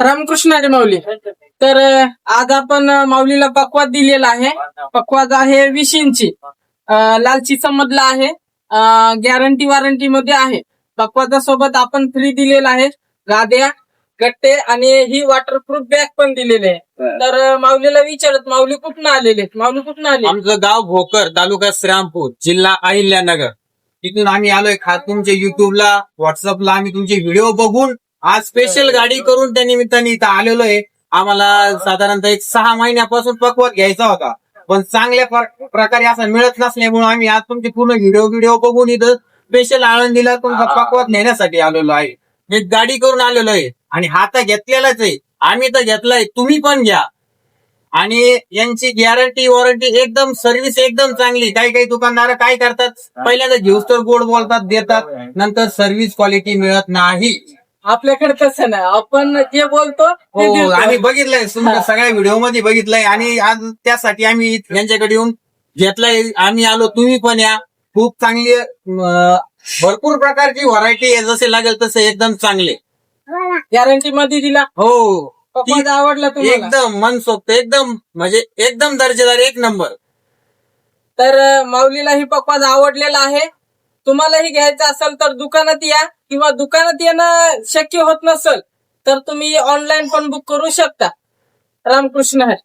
रामकृष्ण माऊली. तर आज आपण माऊलीला पक्वाद दिलेला आहे. पक्वाद आहे वीस इंची अं, लाल चिसमधला आहे. गॅरंटी वॉरंटी मध्ये आहे. पक्वादासोबत आपण फ्री दिलेला आहे. गाद्या गट्टे आणि ही वॉटरप्रूफ बॅग पण दिलेली आहे. तर माऊलीला विचारत माऊली कुठून आलेले माऊली कुठून आले आमचं गाव भोकर तालुका श्रीरामपूर जिल्हा अहिल्यानगर. तिथून आम्ही आलोय खा तुमच्या युट्यूबला व्हॉट्सअपला आम्ही तुमचे व्हिडिओ बघून आज स्पेशल गाडी करून त्या निमित्ताने इथं आलेलो आहे आम्हाला साधारणतः एक सहा महिन्यापासून पकवत घ्यायचा होता. पण चांगल्या प्र- प्रकारे असं मिळत नसल्यामुळे आम्ही आज तुमचे पूर्ण व्हिडिओ व्हिडिओ बघून इथं स्पेशल आळंदीला तुमचा पकवत नेण्यासाठी आलेलो आहे. एक गाडी करून आलेलो आहे आणि हा तर घेतलेलाच आहे. आम्ही तर घेतलाय. तुम्ही पण घ्या. आणि यांची गॅरंटी वॉरंटी एकदम सर्व्हिस एकदम चांगली. काही काही दुकानदार काय करतात? पहिल्यांदा घेऊस तर गोड बोलतात देतात. नंतर सर्व्हिस क्वालिटी मिळत नाही. आपल्याकडे तसं नाही. आपण जे बोलतो ते हो देतो. आम्ही बघितलंय तुमच्या सगळ्या व्हिडिओमध्ये बघितलंय. आणि आज त्यासाठी आम्ही यांच्याकडे येऊन घेतलाय. आम्ही आलो तुम्ही पण या. खूप चांगली अं, भरपूर प्रकारची व्हरायटी आहे. जसे लागेल तसे एकदम चांगले. गॅरंटी मध्ये दिला. हो. आवडला तुम्हाला. एकदम मनसोक्त एकदम म्हणजे एकदम दर्जेदार एक नंबर. तर अं, माऊलीला ही पक्वाद आवडलेला आहे. तुम्हालाही घ्यायचं असेल तर दुकानात या किंवा दुकानात येणं शक्य होत नसेल तर तुम्ही ऑनलाईन पण बुक करू शकता. रामकृष्ण हरी.